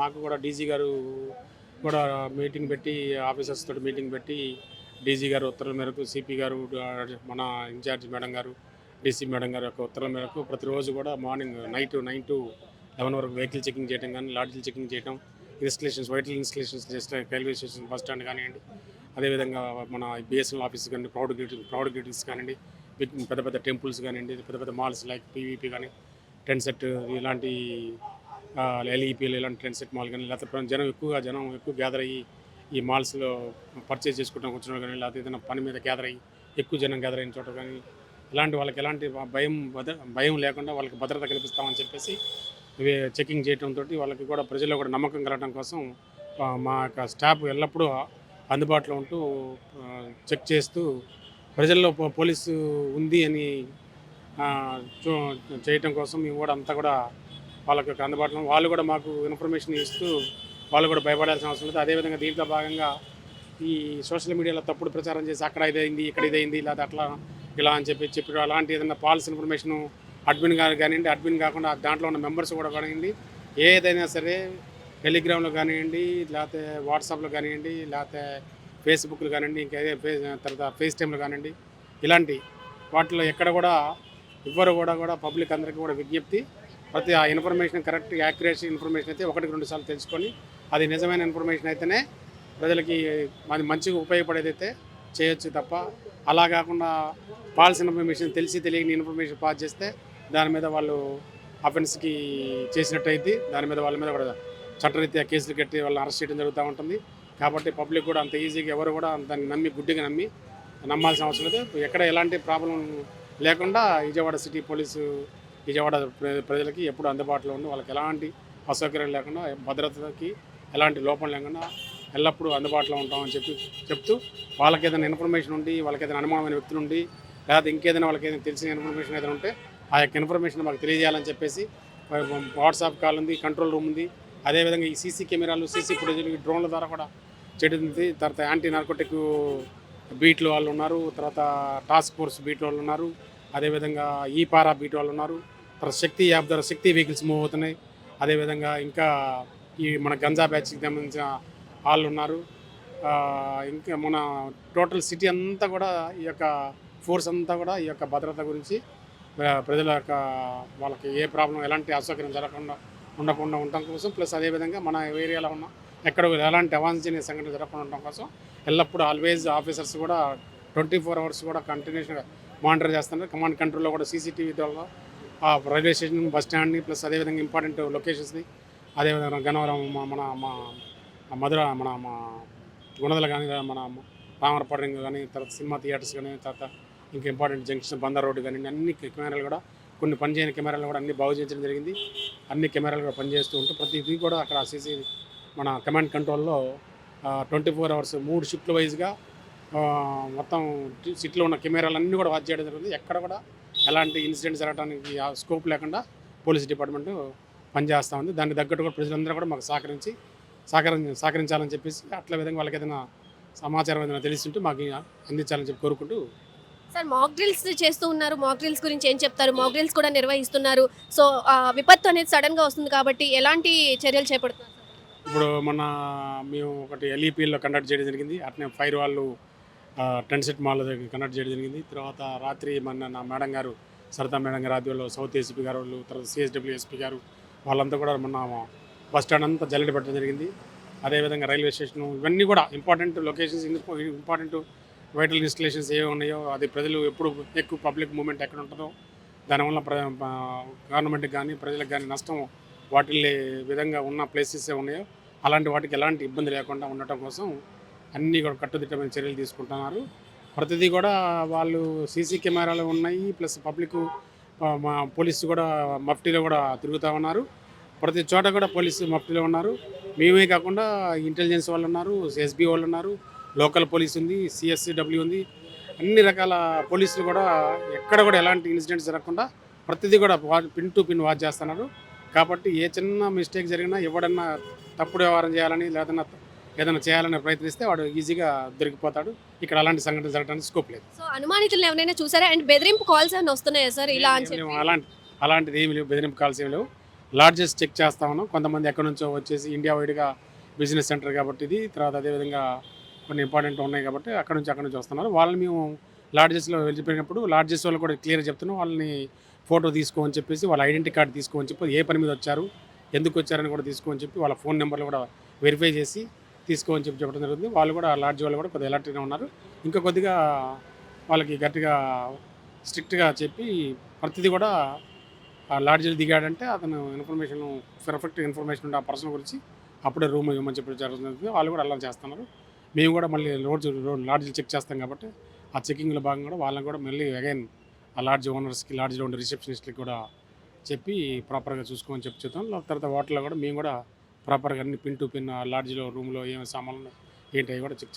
మాకు కూడా డీజీ గారు కూడా మీటింగ్ పెట్టి ఆఫీసర్స్ తోటి మీటింగ్ పెట్టి డీజీ గారు ఉత్తర్వుల మేరకు సిపి గారు మన ఇన్ఛార్జ్ మేడం గారు డీసీ మేడం గారు యొక్క ఉత్తర్వుల మేరకు ప్రతిరోజు కూడా morning night nine to eleven వరకు వెహికల్ చెకింగ్ చేయడం కానీ లాడ్జీలు చెకింగ్ చేయడం ఇన్స్టలేషన్స్ వైటల్ ఇన్స్టలేషన్స్ చేస్తే రైల్వే స్టేషన్ బస్ స్టాండ్ కానివ్వండి. అదేవిధంగా మన బిఎస్ఎన్ఎల్ ఆఫీస్ కానీ ప్రౌడ్ గ్రీటింగ్ ప్రౌడ్ గ్రీటింగ్స్ కానివ్వండి పెద్ద పెద్ద టెంపుల్స్ కానివ్వండి పెద్ద పెద్ద మాల్స్ లైక్ పీవీపీ కానీ టెన్ సెట్ ఇలాంటి ఎల్ఈపీలు ఇలాంటి ట్రెండ్ సెట్ మాల్ కానీ లేకపోతే జనం ఎక్కువగా జనం ఎక్కువ గ్యాదర్ అయ్యి ఈ మాల్స్లో పర్చేజ్ చేసుకోవడానికి వచ్చిన వాళ్ళు కానీ లేకపోతే ఏదైనా పని మీద గ్యాదర్ అయ్యి ఎక్కువ జనం గ్యాదర్ అయిన చోట కానీ ఇలాంటి వాళ్ళకి ఎలాంటి భయం భద్ర భయం లేకుండా వాళ్ళకి భద్రత కల్పిస్తామని చెప్పేసి ఇవి చెకింగ్ చేయడంతో వాళ్ళకి కూడా ప్రజల్లో కూడా నమ్మకం కలగడం కోసం మా యొక్క స్టాఫ్ ఎల్లప్పుడూ అందుబాటులో ఉంటూ చెక్ చేస్తూ ప్రజల్లో పో- పోలీసు ఉంది అని చూ- చేయటం కోసం మేము కూడా అంతా కూడా వాళ్ళకి అందుబాటులో వాళ్ళు కూడా మాకు ఇన్ఫర్మేషన్ ఇస్తూ వాళ్ళు కూడా భయపడాల్సిన అవసరం లేదు. అదేవిధంగా దీంట్లో భాగంగా ఈ సోషల్ మీడియాలో తప్పుడు ప్రచారం చేసి అక్కడ ఇదైంది ఇక్కడ ఇదైంది లేదా అట్లా ఇలా అని చెప్పి చెప్పి అలాంటి ఏదైనా పాలసీ ఇన్ఫర్మేషన్ అడ్మిన్ గారు కానివ్వండి అడ్మిన్ కాకుండా దాంట్లో ఉన్న మెంబర్స్ కూడా కానివ్వండి ఏదైనా సరే టెలిగ్రామ్లో కానివ్వండి లేకపోతే వాట్సాప్లో కానివ్వండి లేకపోతే ఫేస్బుక్లో కానివ్వండి ఇంకా ఏదే తర్వాత ఫేస్ టైంలో కానివ్వండి ఇలాంటి వాటిలో ఎక్కడ కూడా ఎవ్వరు కూడా కూడా పబ్లిక్ అందరికీ కూడా విజ్ఞప్తి ప్రతి ఆ ఇన్ఫర్మేషన్ కరెక్ట్ యాక్యురేసీ ఇన్ఫర్మేషన్ అయితే ఒకటికి రెండు సార్లు తెలుసుకొని అది నిజమైన ఇన్ఫర్మేషన్ అయితేనే ప్రజలకి అది మంచిగా ఉపయోగపడేదైతే చేయొచ్చు తప్ప అలా కాకుండా ఫాల్స్ ఇన్ఫర్మేషన్ తెలిసి తెలియని ఇన్ఫర్మేషన్ పాస్ చేస్తే దాని మీద వాళ్ళు అఫెన్స్కి చేసినట్టయితే దాని మీద వాళ్ళ మీద కూడా చట్టరీత్యా కేసులు కట్టి వాళ్ళని అరెస్ట్ చేయడం జరుగుతూ ఉంటుంది. కాబట్టి పబ్లిక్ కూడా అంత ఈజీగా ఎవరు కూడా దాన్ని నమ్మి గుడ్డిగా నమ్మి నమ్మాల్సిన అవసరం లేదు. ఎక్కడ ఎలాంటి ప్రాబ్లం లేకుండా విజయవాడ సిటీ పోలీసు విజయవాడ ప్రజలకి ఎప్పుడు అందుబాటులో ఉండి వాళ్ళకి ఎలాంటి అసౌకర్యం లేకుండా భద్రతకి ఎలాంటి లోపం లేకుండా ఎల్లప్పుడూ అందుబాటులో ఉంటామని చెప్పి చెప్తూ వాళ్ళకి ఏదైనా ఇన్ఫర్మేషన్ ఉండి వాళ్ళకి ఏదైనా అనుమానమైన వ్యక్తులు ఉండి లేకపోతే ఇంకేదైనా వాళ్ళకి ఏదైనా తెలిసిన ఇన్ఫర్మేషన్ ఏదైనా ఉంటే ఆ యొక్క ఇన్ఫర్మేషన్ మాకు తెలియజేయాలని చెప్పేసి వాట్సాప్ కాల్ ఉంది కంట్రోల్ రూమ్ ఉంది. అదేవిధంగా ఈ సీసీ కెమెరాలు సీసీ ఫుటేజ్లు ఈ డ్రోన్ల ద్వారా కూడా చేయడం తర్వాత యాంటీ నార్కోటిక్ బీట్లు వాళ్ళు ఉన్నారు. తర్వాత టాస్క్ ఫోర్స్ బీట్ వాళ్ళు ఉన్నారు. అదేవిధంగా ఈ పారా బీట్ వాళ్ళు ఉన్నారు. శక్తి యాప్ ద్వారా శక్తి వెహికల్స్ మూవ్ అవుతున్నాయి. అదేవిధంగా ఇంకా ఈ మన గంజా బ్యాచ్కి సంబంధించిన వాళ్ళు ఉన్నారు. ఇంకా మన టోటల్ సిటీ అంతా కూడా ఈ యొక్క ఫోర్స్ అంతా కూడా ఈ యొక్క భద్రత గురించి ప్రజల యొక్క వాళ్ళకి ఏ ప్రాబ్లం ఎలాంటి అసౌకర్యం జరగకుండా ఉండకుండా ఉండటం కోసం ప్లస్ అదేవిధంగా మన ఏరియాలో ఉన్న ఎక్కడ ఎలాంటి అవాంఛనీయ సంఘటన జరగకుండా ఉండటం కోసం ఎల్లప్పుడూ ఆల్వేజ్ ఆఫీసర్స్ కూడా ట్వంటీ ఫోర్ అవర్స్ కూడా కంటిన్యూస్గా మానిటర్ చేస్తున్నారు. కమాండ్ కంట్రోల్లో కూడా సీసీటీవీ ద్వారా ఆ రైల్వే స్టేషన్ బస్ స్టాండ్ని ప్లస్ అదేవిధంగా ఇంపార్టెంట్ లొకేషన్స్ని అదేవిధంగా గన్నవరం మన మా మధుర మన మా గుణదల కానీ మన రామరపడంగా కానీ తర్వాత సినిమా థియేటర్స్ కానీ తర్వాత ఇంకా ఇంపార్టెంట్ జంక్షన్ బందర్ రోడ్డు కానీ అన్ని కెమెరాలు కూడా కొన్ని పనిచేయని కెమెరాలు కూడా అన్ని బాగు చేయించడం జరిగింది. అన్ని కెమెరాలు కూడా పనిచేస్తూ ఉంటూ ప్రతిదీ కూడా అక్కడ సీసీ మన కమాండ్ కంట్రోల్లో ట్వంటీ ఫోర్ అవర్స్ మూడు షిఫ్ట్ల వైజ్గా మొత్తం సిటీలో ఉన్న కెమెరాలన్నీ కూడా వాచ్ చేయడం జరిగింది. ఎక్కడ కూడా ఎలాంటి ఇన్సిడెంట్ జరగడానికి స్కోప్ లేకుండా పోలీస్ డిపార్ట్మెంట్ పనిచేస్తూ ఉంది. దానికి తగ్గట్టు కూడా ప్రజలందరూ కూడా మాకు సహకరించి సహకరి సహకరించాలని చెప్పేసి అట్లా విధంగా వాళ్ళకి ఏదైనా సమాచారం ఏదైనా తెలిసింటే మాకు అందించాలని చెప్పి కోరుకుంటూ సార్ మాక్ డ్రిల్స్ చేస్తూ ఉన్నారు. మాక్ డ్రిల్స్ గురించి ఏం చెప్తారు? మాక్ డ్రిల్స్ కూడా నిర్వహిస్తున్నారు. సో ఆ, విపత్తు అనేది సడన్గా వస్తుంది కాబట్టి ఎలాంటి చర్యలు చేపడుతున్నారు? ఇప్పుడు మొన్న మేము ఒకటి ఎల్ఈపీలో కండక్ట్ చేయడం జరిగింది. అట్నే ఫైర్ వాళ్ళు టెన్ సెట్ మాల్ దగ్గర కనెక్ట్ చేయడం జరిగింది. తర్వాత రాత్రి మొన్న నా మేడం గారు సరితా మేడం గారు ఆధ్వర్యంలో సౌత్ ఏసీపీ గారు వాళ్ళు తర్వాత సిఎస్డబ్ల్యూ ఎస్పీ గారు వాళ్ళంతా కూడా మొన్న బస్ స్టాండ్ అంతా జల్లెడ పెట్టడం జరిగింది. అదేవిధంగా రైల్వే స్టేషన్ ఇవన్నీ కూడా important locations important vital installations ఏవి ఉన్నాయో అది ప్రజలు ఎప్పుడు ఎక్కువ పబ్లిక్ మూమెంట్ ఎక్కడ ఉంటుందో దానివల్ల ప్ర గవర్నమెంట్కి కానీ ప్రజలకు కానీ నష్టం వాటిల్లే విధంగా ఉన్న ప్లేసెస్ ఏ ఉన్నాయో అలాంటి వాటికి ఎలాంటి ఇబ్బంది లేకుండా ఉండటం కోసం అన్నీ కూడా కట్టుదిట్టమైన చర్యలు తీసుకుంటున్నారు. ప్రతిదీ కూడా వాళ్ళు సీసీ కెమెరాలు ఉన్నాయి ప్లస్ పబ్లిక్ మా పోలీసు కూడా మఫ్టీలో కూడా తిరుగుతూ ఉన్నారు. ప్రతి చోట కూడా పోలీసు మఫ్టీలో ఉన్నారు. మేమే కాకుండా ఇంటెలిజెన్స్ వాళ్ళు ఉన్నారు ఎస్బీ వాళ్ళు ఉన్నారు లోకల్ పోలీస్ ఉంది సిఎస్సిడబ్ల్యూ ఉంది. అన్ని రకాల పోలీసులు కూడా ఎక్కడ కూడా ఎలాంటి ఇన్సిడెంట్స్ జరగకుండా ప్రతిదీ కూడా పిన్ టు పిన్ వాచ్ చేస్తున్నారు. కాబట్టి ఏ చిన్న మిస్టేక్ జరిగినా ఎవడన్నా తప్పుడు వ్యవహారం చేయాలని లేదన్నా ఏదైనా చేయాలని ప్రయత్నిస్తే వాడు ఈజీగా దొరికిపోతాడు. ఇక్కడ అలాంటి సంఘటన జరగడానికి స్కోప్ లేదు. సో అనుమానితులను ఎవరైనా చూసారా? అండ్ బెదిరింపు కాల్స్ ఏమైనా వస్తున్నాయా సార్ ఇలా అని చెప్పి. అలాంటి అలాంటిది ఏమి లేవు. బెదిరింపు కాల్స్ ఏమి లేవు. లాడ్జెస్ చెక్ చేస్తా ఉన్నాం. కొంతమంది ఎక్కడి నుంచో వచ్చేసి ఇండియా వైడ్గా బిజినెస్ సెంటర్ కాబట్టి ఇది. తర్వాత అదేవిధంగా కొన్ని ఇంపార్టెంట్ ఉన్నాయి కాబట్టి అక్కడ నుంచి అక్కడ నుంచి వస్తున్నారు. వాళ్ళని మేము లాడ్జెస్లో వెళ్ళిపోయినప్పుడు లాడ్జెస్ వాళ్ళు కూడా క్లియర్ చెప్తున్నాం. వాళ్ళని ఫోటో తీసుకోమని చెప్పేసి వాళ్ళ ఐడెంటిటీ కార్డు తీసుకోమని చెప్పి ఏ పని మీద వచ్చారు ఎందుకు వచ్చారని కూడా తీసుకోమని చెప్పి వాళ్ళ ఫోన్ నెంబర్లు కూడా వెరిఫై చేసి తీసుకోమని చెప్పి చెప్పడం జరుగుతుంది. వాళ్ళు కూడా లాడ్జ్ వాళ్ళు కూడా కొద్దిగా ఎలర్ట్గా ఉన్నారు. ఇంకా కొద్దిగా వాళ్ళకి గట్టిగా స్ట్రిక్ట్గా చెప్పి ప్రతిదీ కూడా ఆ లాడ్జ్లు దిగాడంటే అతను ఇన్ఫర్మేషన్ పర్ఫెక్ట్ ఇన్ఫర్మేషన్ ఉండే ఆ పర్సన్ గురించి అప్పుడే రూమ్ ఇవ్వమని చెప్పి జరుగుతుంది. వాళ్ళు కూడా అలా చేస్తున్నారు. మేము కూడా మళ్ళీ రోజు లాడ్జ్లు చెక్ చేస్తాం కాబట్టి ఆ చెకింగ్లో భాగంగా కూడా వాళ్ళని కూడా మళ్ళీ అగైన్ ఆ లాడ్జ్ ఓనర్స్కి లాడ్జ్లో ఉండే రిసెప్షనిస్ట్కి కూడా చెప్పి ప్రాపర్గా చూసుకోమని చెప్పి చెప్తాం. తర్వాత వాటిలో కూడా మేము కూడా ప్రాపర్గా అన్ని పిన్ టు పిన్ లాడ్జ్లో రూమ్లో ఏమి సామాన్లు ఏంటి అవి కూడా చెక్